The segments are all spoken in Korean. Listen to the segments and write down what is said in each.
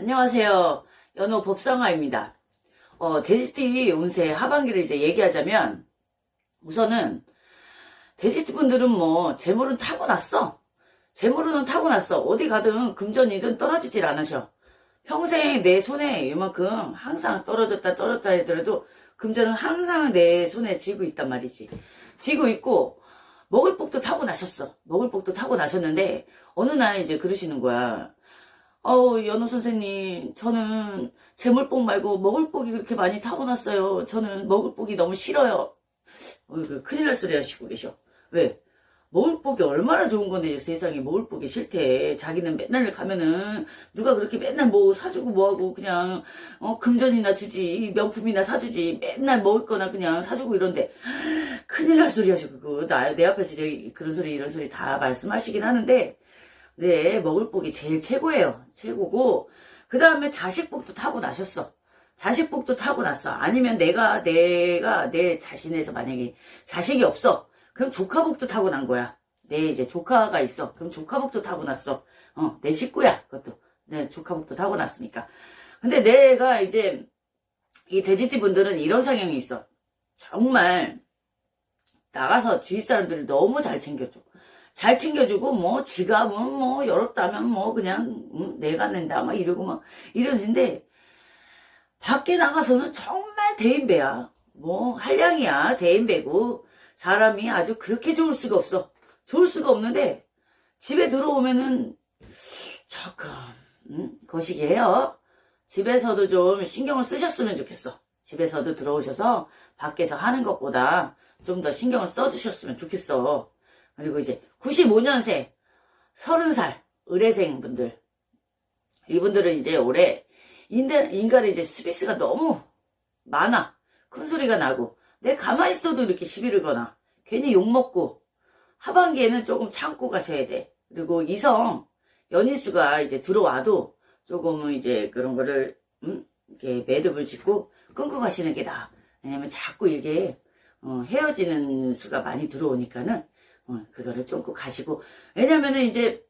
안녕하세요. 연호 법상화입니다. 어, 돼지띠 운세 하반기를 이제 얘기하자면, 우선은, 돼지띠 분들은 뭐, 재물은 타고났어. 재물은 타고났어. 어디 가든 금전이든 떨어지질 않으셔. 평생 내 손에 이만큼 항상 떨어졌다 떨어졌다 하더라도 금전은 항상 내 손에 쥐고 있단 말이지. 쥐고 있고, 먹을 복도 타고 나셨어. 먹을 복도 타고 나셨는데, 어느 날 이제 그러시는 거야. 어우, 연호 선생님, 저는 재물복 말고 먹을복이 그렇게 많이 타고났어요. 저는 먹을복이 너무 싫어요. 어이구, 큰일 날 소리 하시고 계셔. 왜? 먹을복이 얼마나 좋은 건데 세상에 먹을복이 싫대. 자기는 맨날 가면은 누가 그렇게 맨날 뭐 사주고 뭐하고 그냥 어 금전이나 주지 명품이나 사주지 맨날 먹을 거나 그냥 사주고 이런데 큰일 날 소리 하시고 그거 나 내 앞에서 그런 소리 이런 소리 다 말씀하시긴 하는데 네, 먹을 복이 제일 최고예요. 최고고, 그 다음에 자식복도 타고 나셨어. 자식복도 타고 났어. 아니면 내가, 내가 내 자신에서 만약에 자식이 없어. 그럼 조카복도 타고 난 거야. 내 이제 조카가 있어. 그럼 조카복도 타고 났어. 어, 내 식구야. 그것도. 네, 조카복도 타고 났으니까. 근데 내가 이제, 이 돼지띠 분들은 이런 성향이 있어. 정말, 나가서 주위 사람들을 너무 잘 챙겨줘. 잘 챙겨주고 뭐 지갑은 뭐 열었다면 뭐 그냥 음, 내가 낸다 막 이러고 막 이러는데 밖에 나가서는 정말 대인배야. 뭐 한량이야 대인배고. 사람이 아주 그렇게 좋을 수가 없어. 좋을 수가 없는데 집에 들어오면은 조금 음, 거시기해요. 집에서도 좀 신경을 쓰셨으면 좋겠어. 집에서도 들어오셔서 밖에서 하는 것보다 좀 더 신경을 써주셨으면 좋겠어 그리고 이제 95년생, 30살, 의뢰생 분들. 이분들은 이제 올해 인간, 인간의 이제 스비스가 너무 많아. 큰 소리가 나고. 내 가만히 있어도 이렇게 시비를 거나. 괜히 욕먹고. 하반기에는 조금 참고 가셔야 돼. 그리고 이성, 연인수가 이제 들어와도 조금은 이제 그런 거를, 음? 이렇게 매듭을 짓고 끊고 가시는 게 나아. 왜냐면 자꾸 이게, 어, 헤어지는 수가 많이 들어오니까는 어, 그거를 쫓고 가시고 왜냐면은 이제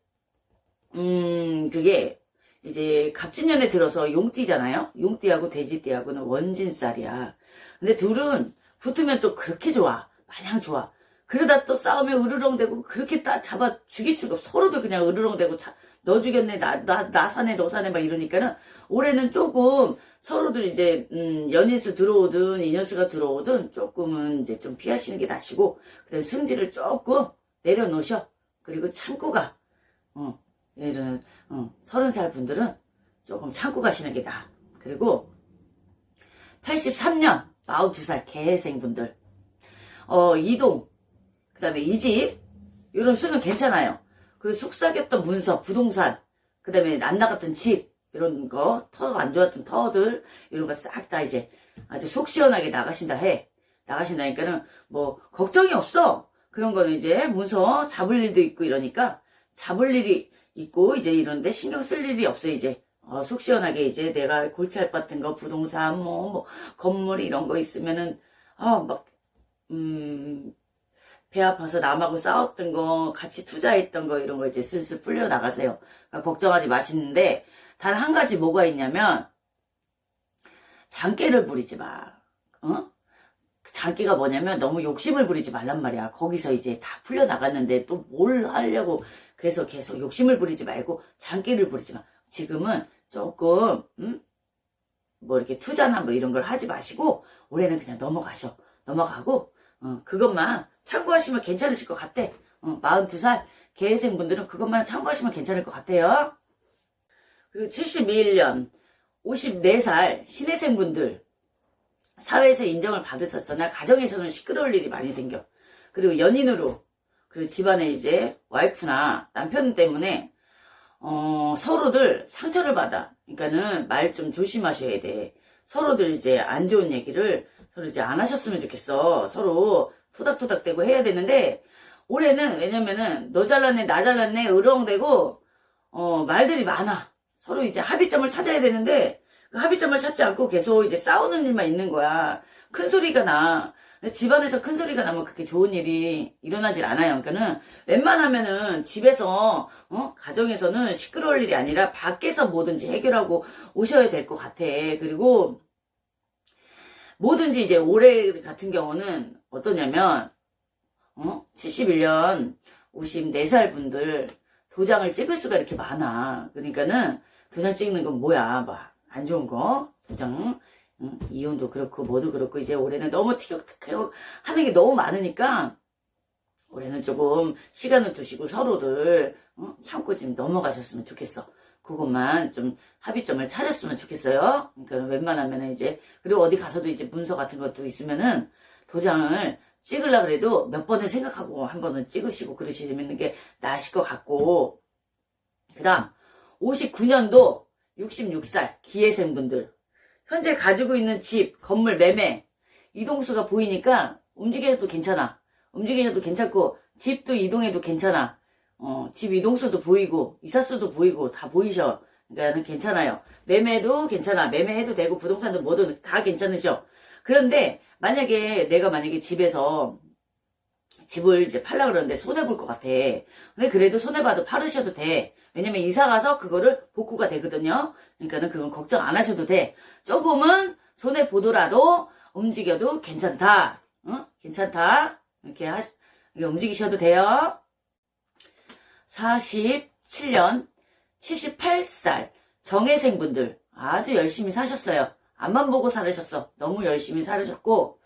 음 그게 이제 갑진년에 들어서 용띠잖아요. 용띠하고 돼지띠하고는 원진살이야. 근데 둘은 붙으면 또 그렇게 좋아. 마냥 좋아. 그러다 또 싸우면 으르렁대고 그렇게 딱 잡아 죽일 수가 없어. 서로도 그냥 으르렁대고 자, 너 죽였네 나, 나, 나 사네 너 사네 막 이러니까는 올해는 조금 서로들 이제 음, 연인수 들어오든 인연수가 들어오든 조금은 이제 좀 피하시는 게 낫시고 그다음에 승질을 조금 내려놓으셔. 그리고 참고 가 어, 이런 어, 서른 살 분들은 조금 참고 가시는 게 나아 그리고 83년 42살 개생 분들 어 이동 그 다음에 이직 이런 수는 괜찮아요 그리고 속삭였던 문서, 부동산, 그 다음에 안 나갔던 집, 이런 거, 터 안 좋았던 터들, 이런 거 싹 다 이제 아주 속 시원하게 나가신다 해. 나가신다니까는 뭐, 걱정이 없어. 그런 거는 이제 문서 잡을 일도 있고 이러니까 잡을 일이 있고 이제 이런데 신경 쓸 일이 없어, 이제. 어, 속 시원하게 이제 내가 골치 아팠던 거, 부동산, 뭐, 뭐, 건물 이런 거 있으면은, 아, 막, 음, 배 아파서 남하고 싸웠던 거, 같이 투자했던 거, 이런 거 이제 슬슬 풀려 나가세요. 그러니까 걱정하지 마시는데, 단 한 가지 뭐가 있냐면, 장깨를 부리지 마. 어? 장깨가 뭐냐면 너무 욕심을 부리지 말란 말이야. 거기서 이제 다 풀려 나갔는데 또 뭘 하려고 그래서 계속 욕심을 부리지 말고 장깨를 부리지 마. 지금은 조금 음? 뭐 이렇게 투자나 뭐 이런 걸 하지 마시고 올해는 그냥 넘어가셔. 넘어가고 어, 그것만 참고하시면 괜찮으실 것 같아. 어, 42살 개생 분들은 그것만 참고하시면 괜찮을 것 같아요. 그리고 71년 54살 신혜생 분들 사회에서 인정을 받으셨으나 가정에서는 시끄러울 일이 많이 생겨. 그리고 연인으로 그리고 집안에 이제 와이프나 남편 때문에 어, 서로들 상처를 받아. 그러니까는 말 좀 조심하셔야 돼. 서로들 이제 안 좋은 얘기를 서로 이제 안 하셨으면 좋겠어. 서로 토닥토닥대고 해야 되는데 올해는 왜냐면은 너 잘났네 나 잘났네 으렁대고 어, 말들이 많아. 서로 이제 합의점을 찾아야 되는데 그 합의점을 찾지 않고 계속 이제 싸우는 일만 있는 거야. 큰 소리가 나. 집안에서 큰 소리가 나면 그렇게 좋은 일이 일어나질 않아요. 그러니까는 웬만하면은 집에서 어? 가정에서는 시끄러울 일이 아니라 밖에서 뭐든지 해결하고 오셔야 될 것 같아. 그리고 뭐든지 이제 올해 같은 경우는 어떠냐면 어? 71년 54살 분들 도장을 찍을 수가 이렇게 많아. 그러니까는 도장 찍는 건 뭐야? 막 안 좋은 거 도장 응? 이혼도 그렇고 뭐도 그렇고 이제 올해는 너무 티격태격 하는 게 너무 많으니까 올해는 조금 시간을 두시고 서로들 어? 참고 좀 넘어가셨으면 좋겠어. 그것만 좀 합의점을 찾았으면 좋겠어요. 그러니까 웬만하면 이제 그리고 어디 가서도 이제 문서 같은 것도 있으면은 도장을 찍으려 그래도 몇 번을 생각하고 한 번은 찍으시고 그러시는 게 나으실 것 같고 그 다음 59년도 66살 기회생분들 현재 가지고 있는 집 건물 매매 이동수가 보이니까 움직여도 괜찮아. 움직여도 괜찮고 집도 이동해도 괜찮아. 어, 집 이동수도 보이고 이사수도 보이고 다 보이셔. 그러니까 괜찮아요. 매매도 괜찮아. 매매해도 되고 부동산도 뭐든 다 괜찮으셔. 그런데 만약에 내가 만약에 집에서 집을 이제 팔라 그러는데 손해 볼 것 같아. 근데 그래도 손해 봐도 팔으셔도 돼. 왜냐면 이사 가서 그거를 복구가 되거든요. 그러니까는 그건 걱정 안 하셔도 돼. 조금은 손해 보더라도 움직여도 괜찮다. 응? 괜찮다. 이렇게 하, 이렇게 움직이셔도 돼요. 47년 78살 정혜생분들 아주 열심히 사셨어요. 앞만 보고 살으셨어. 너무 열심히 살으셨고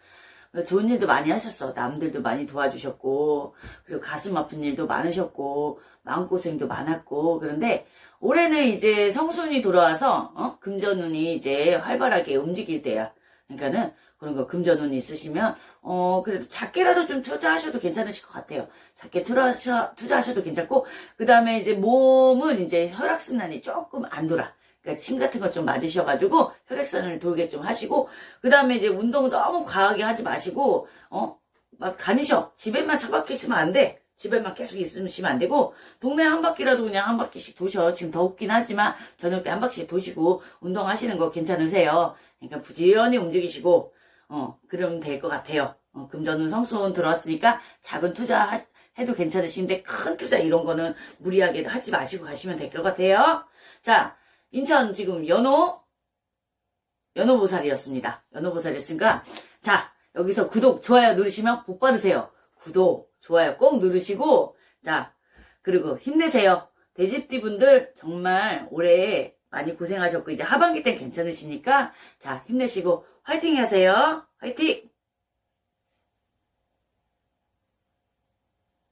좋은 일도 많이 하셨어. 남들도 많이 도와주셨고 그리고 가슴 아픈 일도 많으셨고 마음고생도 많았고 그런데 올해는 이제 성순이 돌아와서 어? 금전운이 이제 활발하게 움직일 때야. 그러니까는 그런 거 금전운 있으시면 어 그래도 작게라도 좀 투자하셔도 괜찮으실 것 같아요. 작게 투자하셔, 투자하셔도 괜찮고 그 다음에 이제 몸은 이제 혈액순환이 조금 안 돌아. 그러니까 침 같은 거좀 맞으셔가지고 혈액순환을 돌게 좀 하시고 그 다음에 이제 운동 너무 과하게 하지 마시고 어 막 다니셔. 집에만 처박혀 있으면 안 돼. 집에만 계속 있으시면 안 되고 동네 한 바퀴라도 그냥 한 바퀴씩 도셔. 지금 덥긴 하지만 저녁 때 한 바퀴씩 도시고 운동하시는 거 괜찮으세요. 그러니까 부지런히 움직이시고 어 그러면 될 것 같아요. 어, 금전은 성수운 들어왔으니까 작은 투자 하- 해도 괜찮으신데 큰 투자 이런 거는 무리하게 하지 마시고 가시면 될 것 같아요. 자 인천 지금 연호 연호보살이었습니다. 연호보살이었으니까 자 여기서 구독 좋아요 누르시면 복 받으세요. 구독 좋아요 꼭 누르시고 자 그리고 힘내세요. 돼지띠 분들 정말 올해 많이 고생하셨고 이제 하반기 때 괜찮으시니까 자 힘내시고 화이팅 하세요. 화이팅!